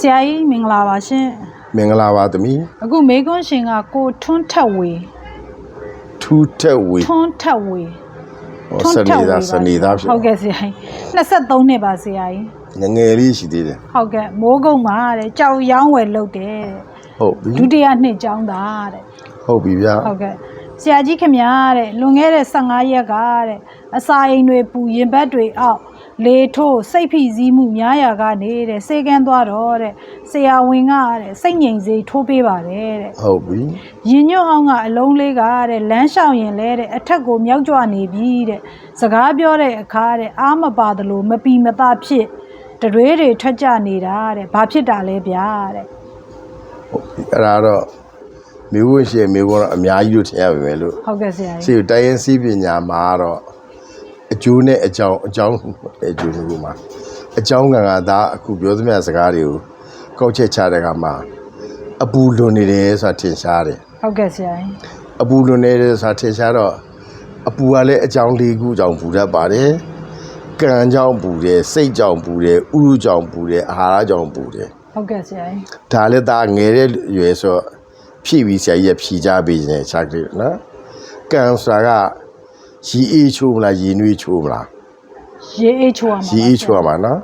ဆရာကြီးမင်္ဂလာပါရှင်မင်္ဂလာပါသမီးအခုမေကွန်းရှင်ကကိုထွန်းထက်ဝေထူးတက်ဝေထွန်းထက်ဝေဟောစနေသားစနေသားဖြစ်ဟုတ်ကဲ့ဆရာကြီး23နှစ်ပါဆရာကြီးငယ်ငယ်လေးရှိသေးတယ်ဟုတ်ကဲ့မိုးကုတ်မှာတဲ့ကြောက်ရောင်းဝယ်လုပ်တယ်တဲ့ဟုတ်ပြီဒုတိယနှစ်ကျောင်းသားတဲ့ဟုတ်ပြီဗျာဟုတ်ကဲ့ဆရာကြီးခင်ဗျားတဲ့လွန်ခဲ့တဲ့15ရက်ကတဲ့အစာအိမ်တွေပူရင်ဘတ်တွေအောက် လေထိုးစိတ်ဖိစီးမှုများရာကနေတဲ့စေကန်းသွားတော့တဲ့ဆရာဝန်ကတဲ့စိတ်ငြိမ်စေထိုးပေးပါတယ်တဲ့ဟုတ်ပြီရင်ညွန့်အောင်ကအလုံးလေးကတဲ့လမ်းလျှောက်ရင်လဲတဲ့အထက်ကိုမြောက်ကြွနေပြီတဲ့စကားပြောတဲ့အခါတဲ့အားမပါသလိုမပီမသားဖြစ်တရွေးတွေထွက်ကြနေတာတဲ့ဘာဖြစ်တာလဲဗျာတဲ့ဟုတ်ပြီအဲ့ဒါတော့မိဝရှင်မိဘတော့အများကြီးလို့ထင်ရပါမယ်လို့ဟုတ်ကဲ့ဆရာစီကြီးတိုင်းရင်စီးပညာမှာတော့ အကျိုးနဲ့အကြောင်းအကြောင်းအကျိုးမျိုးမှာအကြောင်းကကဒါအခုပြောသမျှစကားတွေကိုကောက်ချက်ချတဲ့အခါမှာအပူလွန်နေတယ်ဆိုတာထင်ရှားတယ်ဟုတ်ကဲ့ဆရာကြီးအပူလွန်နေတယ်ဆိုတာထင်ရှားတော့အပူကလည်းအကြောင်းလေးခုကြောင့်ပူတတ်ပါတယ်ကံကြောင့်ပူတယ်စိတ်ကြောင့်ပူတယ်ဥရုကြောင့်ပူတယ်အာဟာရကြောင့်ပူတယ်ဟုတ်ကဲ့ဆရာကြီးဒါလည်းဒါငယ်တဲ့ရွယ်ဆိုဖြည့်ပြီးဆရာကြီးကဖြည့်ကြပေးနေချက်ကလေးနော်ကံဆိုတာက ရီအေးချိုးမလားရီနွေးချိုးမလားရေအေးချိုးရမှာရီအေးချိုးရမှာနော်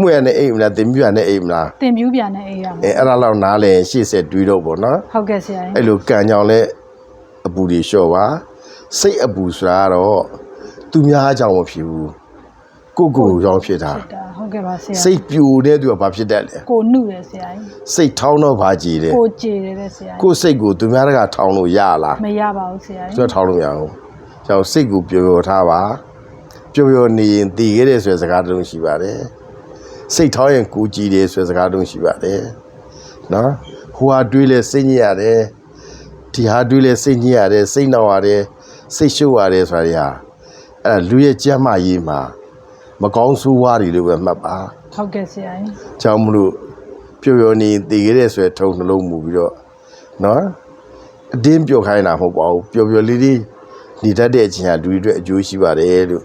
မှုရနဲ့အိမ်မလားတင်ပြရနဲ့အိမ်မလားတင်ပြူးပြန်နဲ့အေးရမှာအဲအဲ့ဒါလောက်နားလဲရှေ့ဆက်တွေးတော့ပေါ့နော်ဟုတ်ကဲ့ဆရာကြီးအဲ့လိုကံကြောင့်လဲအပူတွေလျှော့ပါစိတ်အပူဆိုတာကတော့သူများကြောင့်မဖြစ်ဘူးကိုယ့်ကိုယ်ကြောင့်ဖြစ်တာဖြစ်တာဟုတ်ကဲ့ပါဆရာစိတ်ပြိုတဲ့သူကဘာဖြစ်တတ်လဲကိုနှုတယ်ဆရာကြီးစိတ်ထောင်းတော့ဘာကြည်လဲကိုကြေတယ်တဲ့ဆရာကြီးကိုယ့်စိတ်ကိုသူများတကထောင်းလို့ရလားမရပါဘူးဆရာကျွကြီးတ်ထောင်းလို့မရဘူး ကျွန်တော်စိတ်ကိုပျော်ပျော်ထားပါပျော်ပျော်နေရင်တည်ခဲ့တဲ့ဆိုတဲ့စကားတစ်လုံးရှိပါတယ်စိတ်ထောင်းရင်ကိုကြည်တယ်ဆိုတဲ့စကားတစ်လုံးရှိပါတယ်နော်ဟိုဟာတွေးလဲစိတ်ညစ်ရတယ်ဒီဟာတွေးလဲစိတ်ညစ်ရတယ်စိတ်နှောက်ရတယ်စိတ်ရှုပ်ရတယ်ဆိုတာတွေဟာအဲ့ဒါလူရဲ့ကြမ်းမာရေးမှာမကောင်းဆိုးဝါးတွေလို့ပဲမှတ်ပါဟုတ်ကဲ့ဆရာကြီးကြောင့်မလို့ပျော်ပျော်နေတည်ခဲ့တဲ့ဆိုတဲ့ထုံနှလုံးမူပြီးတော့နော်အတင်းပျော်ခိုင်းတာမဟုတ်ပါဘူးပျော်ပျော်လေးလေး နေတတ်တဲ့အချိန်ဟာလူတွေအတွက်အကျိုးရှိပါတယ်လို့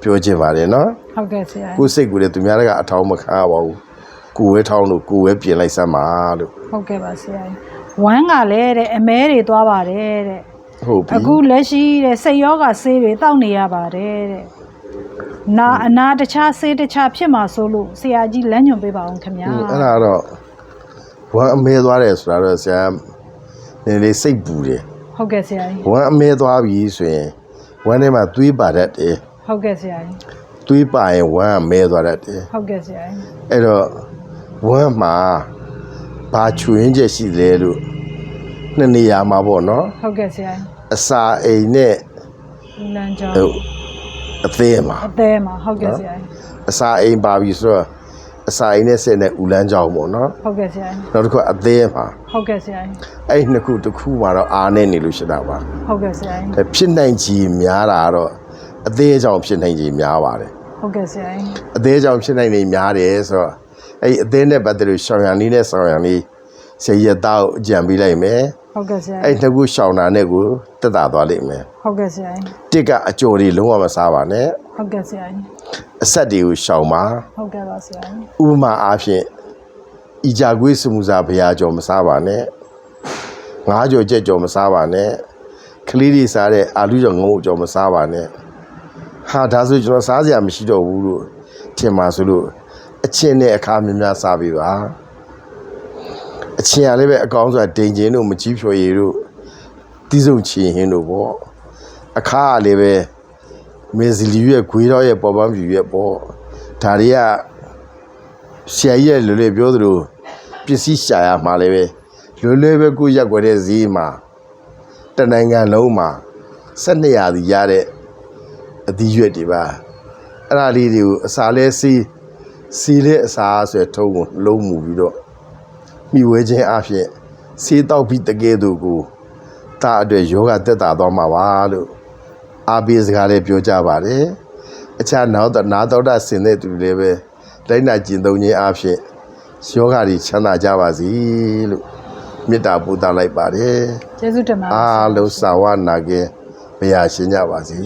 ပြောချင်ပါတယ်နော်ဟုတ်ကဲ့ဆရာကြီးကိုယ်စိတ်ကိုယ်လည်းသူများကအထောင်းမခံရပါဘူးကိုယ်ဝဲထောင်းလို့ကိုယ်ဝဲပြင်လိုက်စမ်းပါလို့ဟုတ်ကဲ့ပါဆရာကြီးဝမ်းကလည်းတဲ့အမဲတွေသွားပါတယ်တဲ့ဟုတ်ပြီအခုလက်ရှိတဲ့စိတ်ယောဂဆေးတွေတောက်နေရပါတယ်တဲ့နာအနာတခြားဆေးတခြားဖြစ်မှာဆိုလို့ဆရာကြီးလမ်းညွှန်ပေးပါအောင်ခင်ဗျာအဲ့ဒါကတော့ဝမ်းအမဲသွားတယ်ဆိုတာတော့ဆရာနည်းနည်းစိတ်ပူတယ် ဟုတ်ကဲ့ဆရာကြီးဝမ်းအမဲသွားပြီဆိုရင်ဝမ်းထဲမှာသွေးပါတတ်တယ်ဟုတ်ကဲ့ဆရာကြီးသွေးပါရင်ဝမ်းကမဲသွားတတ်တယ်ဟုတ်ကဲ့ဆရာကြီးအဲ့တော့ဝမ်းမှာဘာချွင်းချက်ရှိလဲလို့နှစ်နေရာမှာပေါ့နော်ဟုတ်ကဲ့ဆရာကြီးအစာအိမ်နဲ့ဦးလန်းကျောင်းဟိုအသေးမှာအသေးမှာဟုတ်ကဲ့ဆရာကြီးအစာအိမ်ပါပြီဆိုတော့ အစာအိမ်နဲ့ဆက်နဲ့ဦးလန်းကြောင်ပေါ့နော်ဟုတ်ကဲ့ဆရာကြီးနောက်တစ်ခုအသေးမှာဟုတ်ကဲ့ဆရာကြီးအဲ့နှစ်ခုတစ်ခုမှာတော့အားနေနေလို့ရှိတာပါဟုတ်ကဲ့ဆရာကြီးဒါဖြစ်နိုင်ကြီးများတာကတော့အသေးကြောင့်ဖြစ်နိုင်ကြီးများပါတယ်ဟုတ်ကဲ့ဆရာကြီးအသေးကြောင့်ဖြစ်နိုင်နေများတယ်ဆိုတော့အဲ့ဒီအသေးနဲ့ပတ်သက်လို့ရှောင်ရံနည်းနဲ့ဆောင်ရံနည်းဆရာကြီးတောက်အကြံပေးလိုက်မယ်ဟုတ်ကဲ့ဆရာအဲ့ကြီးနှစ်ခုရှောင်တာနဲ့ကိုတက်တာသွားလိမ့်မယ်ဟုတ်ကဲ့ဆရာကြီးတစ်ကအကျော်တွေလုံးဝမစားပါနဲ့ ဟုတ်ကဲ့ဆရာကြီးအဆက်တွေကိုရှောင်ပါဟုတ်ကဲ့ပါဆရာကြီးဥပမာအားဖြင့်ဤကြကွေးစမှုစာဘုရားကျော်မစားပါနဲ့ငါးကျော်ကြက်ကျော်မစားပါနဲ့ကလေးတွေစားတဲ့အာလူကျော်ငုံကျော်မစားပါနဲ့ဟာဒါဆိုကျွန်တော်စားစရာမရှိတော့ဘူးလို့ထင်ပါဆိုလို့အချင်းနဲ့အခါများများစားပြီးပါအချင်းရလည်းပဲအကောင်းဆိုတာဒိန်ချင်းတို့မကြီးဖြော်ရည်တို့တီးစုံချင်ဟင်းတို့ပေါ့အခါကလည်းပဲ မေဇီလီရဲ့ဂွေးတော်ရဲ့ပေါ်ပန်းပြူရဲ့ပေါ့ဒါတွေကဆရာကြီးရဲ့လွယ်လွယ်ပြောသလိုပစ္စည်းရှာရမှာလည်းပဲလွယ်လွယ်ပဲကိုယ့်ရက်ွက်တဲ့ဈေးမှာတနိုင်ငံလုံးမှာ12ရာသီရတဲ့အသီးရွက်တွေပါအဲ့ဒါလေးတွေကိုအစာလဲစီးစီးလဲအစာဆိုရယ်ထုံးကိုလုံးမူပြီးတော့မိဝဲခြင်းအဖြစ်စေးတောက်ပြီးတကယ်သူကိုတာအတွက်ယောဂတက်တာသွားမှာပါလို့ အာဘီစကားလေးပြောကြပါတယ်အခြားနောက်တော့နာတော်တာဆင်တဲ့သူတွေလည်းပဲလိုက်နာကျင်သုံးခြင်းအဖြစ်ယောဂတွေချမ်းသာကြပါစေလို့မေတ္တာပို့သလိုက်ပါတယ်ကျေးဇူးတင်ပါတယ်အားလုံးစာဝနာကင်ဘုရားရှင်ကြပါစေ